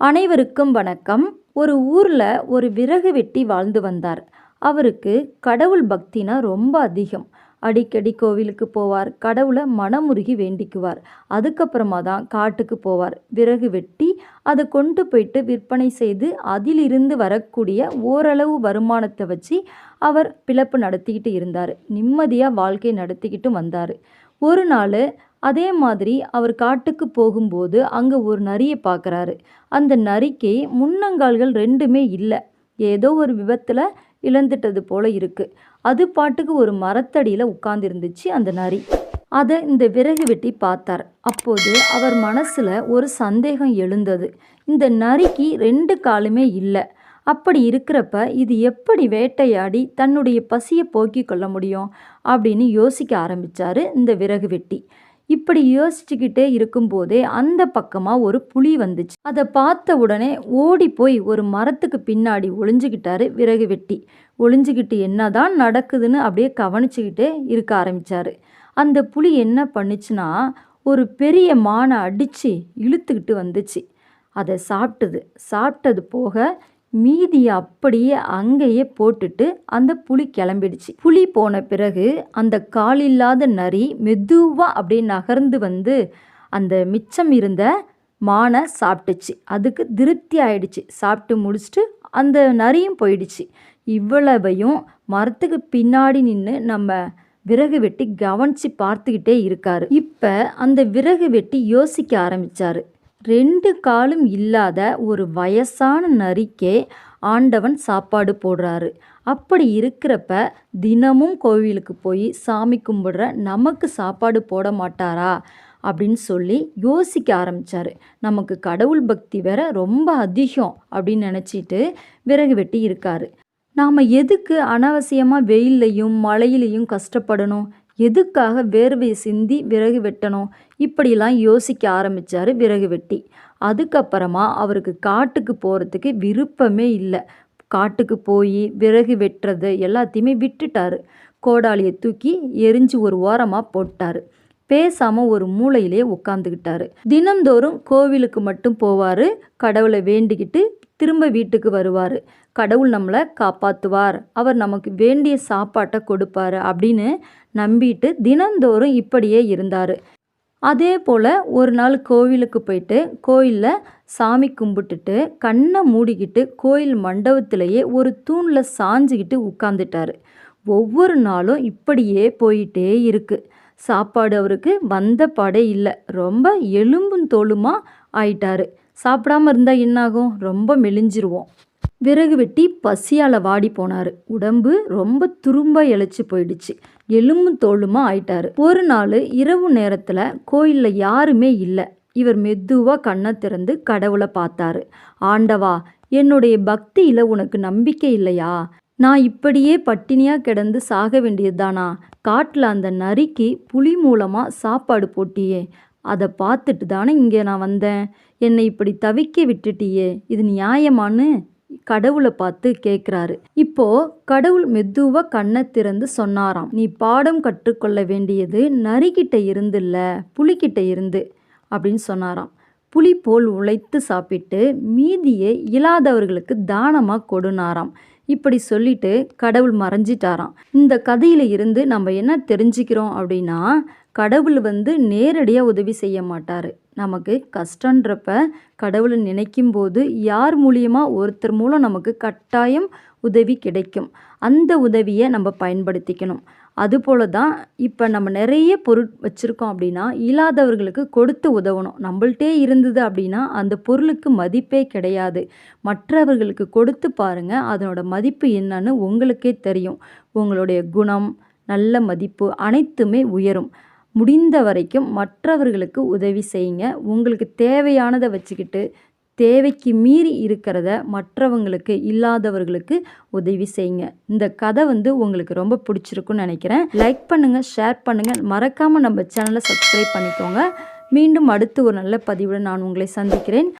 அனைவருக்கும் வணக்கம். ஒரு ஊரில் ஒரு விறகு வெட்டி வாழ்ந்து வந்தார். அவருக்கு கடவுள் பக்தினா ரொம்ப அதிகம். அடிக்கடி கோவிலுக்கு போவார். கடவுளை மனமுருகி வேண்டிக்குவார். அதுக்கப்புறமா தான் காட்டுக்கு போவார். விறகு வெட்டி அதை கொண்டு போயிட்டு விற்பனை செய்து அதிலிருந்து வரக்கூடிய ஓரளவு வருமானத்தை வச்சு அவர் பிழப்பு நடத்திக்கிட்டு இருந்தார். நிம்மதியாக வாழ்க்கை நடத்திக்கிட்டு வந்தார். ஒரு நாள் அதே மாதிரி அவர் காட்டுக்கு போகும்போது அங்கே ஒரு நரியை பார்க்குறாரு. அந்த நரிக்கு முன்னங்கால்கள் ரெண்டுமே இல்லை. ஏதோ ஒரு விபத்தில் இழந்துட்டது போல இருக்குது அது பாட்டுக்கு ஒரு மரத்தடியில் உட்கார்ந்துருந்துச்சு அந்த நரி. அதை இந்த விறகு வெட்டி பார்த்தார். அப்போது அவர் மனசில் ஒரு சந்தேகம் எழுந்தது. இந்த நரிக்கு ரெண்டு காலுமே இல்லை. அப்படி இருக்கிறப்ப இது எப்படி வேட்டையாடி தன்னுடைய பசியை போக்கிக் கொள்ள முடியும்? அப்படின்னு யோசிக்க ஆரம்பித்தார் இந்த விறகு வெட்டி. இப்படி யோசிச்சுக்கிட்டே இருக்கும்போதே அந்த பக்கமாக ஒரு புலி வந்துச்சு. அதை பார்த்த உடனே ஓடி போய் ஒரு மரத்துக்கு பின்னாடி ஒளிஞ்சுக்கிட்டாரு விறகு வெட்டி. ஒளிஞ்சுக்கிட்டு என்னதான் நடக்குதுன்னு அப்படியே கவனிச்சுக்கிட்டே இருக்க ஆரம்பிச்சாரு. அந்த புலி என்ன பண்ணுச்சுன்னா ஒரு பெரிய மானை அடித்து இழுத்துக்கிட்டு வந்துச்சு. அதை சாப்பிட்டது. சாப்பிட்டது போக மீதியை அப்படியே அங்கேயே போட்டுட்டு அந்த புலி கிளம்பிடுச்சு. புலி போன பிறகு அந்த காலில்லாத நரி மெதுவாக அப்படியே நகர்ந்து வந்து அந்த மிச்சம் இருந்த மானை சாப்பிட்டுச்சு. அதுக்கு திருப்தி ஆயிடுச்சு. சாப்பிட்டு முடிச்சுட்டு அந்த நரியும் போயிடுச்சு. இவ்வளவையும் மரத்துக்கு பின்னாடி நின்று நம்ம விறகு வெட்டி கவனித்து பார்த்துக்கிட்டே இருக்காரு. இப்போ அந்த விறகு வெட்டி யோசிக்க ஆரம்பிச்சாரு. ரெண்டு காலும் இல்லாத ஒரு வயசான நரிக்கே ஆண்டவன் சாப்பாடு போடுறாரு. அப்படி இருக்கிறப்ப தினமும் கோவிலுக்கு போய் சாமி கும்பிடுற நமக்கு சாப்பாடு போட மாட்டாரா? அப்படின்னு சொல்லி யோசிக்க ஆரம்பித்தார் நமக்கு கடவுள் பக்தி வேற ரொம்ப அதிகம் அப்படின்னு நினச்சிட்டு விறகு வெட்டி இருக்காரு. நாம் எதுக்கு அனாவசியமாக வெயில்லையும் மழையிலையும் கஷ்டப்படணும்? எதுக்காக வேர்வையை சிந்தி விறகு வெட்டணும்? இப்படிலாம் யோசிக்க ஆரம்பித்தார் விறகு வெட்டி. அதுக்கப்புறமா அவருக்கு காட்டுக்கு போகிறதுக்கு விருப்பமே இல்லை. காட்டுக்கு போய் விறகு வெட்டுறது எல்லாத்தையுமே விட்டுட்டாரு. கோடாலியை தூக்கி எரிஞ்சு ஒரு ஓரமாக போட்டார். பேசாமல் ஒரு மூளையிலே உட்காந்துக்கிட்டாரு தினந்தோறும் கோவிலுக்கு மட்டும் போவார். கடவுளை வேண்டிக்கிட்டு திரும்ப வீட்டுக்கு வருவார். கடவுள் நம்மளை காப்பாற்றுவார் அவர் நமக்கு வேண்டிய சாப்பாட்டை கொடுப்பாரு அப்படின்னு நம்பிட்டு தினந்தோறும் இப்படியே இருந்தார். அதே போல் ஒரு நாள் கோவிலுக்கு போயிட்டு கோயிலில் சாமி கும்பிட்டுட்டு கண்ணை மூடிக்கிட்டு கோயில் மண்டபத்திலேயே ஒரு தூணில் சாஞ்சிக்கிட்டு உட்காந்துட்டாரு ஒவ்வொரு நாளும் இப்படியே போயிட்டே இருக்குது சாப்பாடு அவருக்கு வந்த படை இல்லை. ரொம்ப எலும்பும் தோலுமா ஆயிட்டாரு. சாப்பிடாம இருந்தால் என்னாகும்? ரொம்ப மெலிஞ்சிருவோம். விறகு வெட்டி பசியால் வாடி போனார். உடம்பு ரொம்ப துரும்ப இழைச்சி போயிடுச்சு. எலும்பும் தோளுமா ஆயிட்டாரு. ஒரு நாள் இரவு நேரத்தில் கோயிலில் யாருமே இல்லை. இவர் மெதுவாக கண்ணை திறந்து கடவுளை பார்த்தாரு. ஆண்டவா என்னுடைய பக்தியில் உனக்கு நம்பிக்கை இல்லையா? நான் இப்படியே பட்டினியாக கிடந்து சாக வேண்டியதுதானா? காட்டில் அந்த நரிக்கு புலி மூலமாக சாப்பாடு போட்டியே. அதை பார்த்துட்டு தானே இங்கே நான் வந்தேன். என்னை இப்படி தவிக்க விட்டுட்டியே இது நியாயமான்னு கடவுளை பார்த்து கேட்குறாரு. இப்போ கடவுள் மெதுவாக கண்ணை திறந்து சொன்னாராம் நீ பாடம் கற்றுக்கொள்ள வேண்டியது நரிக்கிட்ட இருந்து இல்லை புலிக்கிட்ட இருந்து அப்படின்னு சொன்னாராம். புலி போல் உழைத்து சாப்பிட்டு மீதியை இல்லாதவர்களுக்கு தானமாக கொடுனாராம். இப்படி சொல்லிட்டு கடவுள் மறைஞ்சிட்டாராம். இந்த கதையில இருந்து நம்ம என்ன தெரிஞ்சுக்கிறோம் அப்படின்னா கடவுள் வந்து நேரடியாக உதவி செய்ய மாட்டார். நமக்கு கஷ்டன்றப்ப கடவுளை நினைக்கும் போது யார் மூலியமாக ஒருத்தர் மூலம் நமக்கு கட்டாயம் உதவி கிடைக்கும். அந்த உதவியை நம்ம பயன்படுத்திக்கணும். அதுபோல தான் இப்போ நம்ம நிறைய பொருள் வச்சுருக்கோம் அப்படின்னா இல்லாதவர்களுக்கு கொடுத்து உதவணும். நம்மள்ட்டே இருந்தது அப்படின்னா அந்த பொருளுக்கு மதிப்பே கிடையாது. மற்றவர்களுக்கு கொடுத்து பாருங்கள் அதனோட மதிப்பு என்னன்னு உங்களுக்கே தெரியும். உங்களுடைய குணம் நல்ல மதிப்பு அனைத்துமே உயரும். முடிந்த வரைக்கும் மற்றவர்களுக்கு உதவி செய்யுங்க. உங்களுக்கு தேவையானதை வச்சுக்கிட்டு தேவைக்கு மீறி இருக்கிறத மற்றவங்களுக்கு இல்லாதவர்களுக்கு உதவி செய்யுங்க. இந்த கதை வந்து உங்களுக்கு ரொம்ப பிடிச்சிருக்குன்னு நினைக்கிறேன். லைக் பண்ணுங்கள் ஷேர் பண்ணுங்கள் மறக்காமல் நம்ம சேனலை சப்ஸ்கிரைப் பண்ணிக்கோங்க. மீண்டும் அடுத்து ஒரு நல்ல பதிவுடன் நான் உங்களை சந்திக்கிறேன்.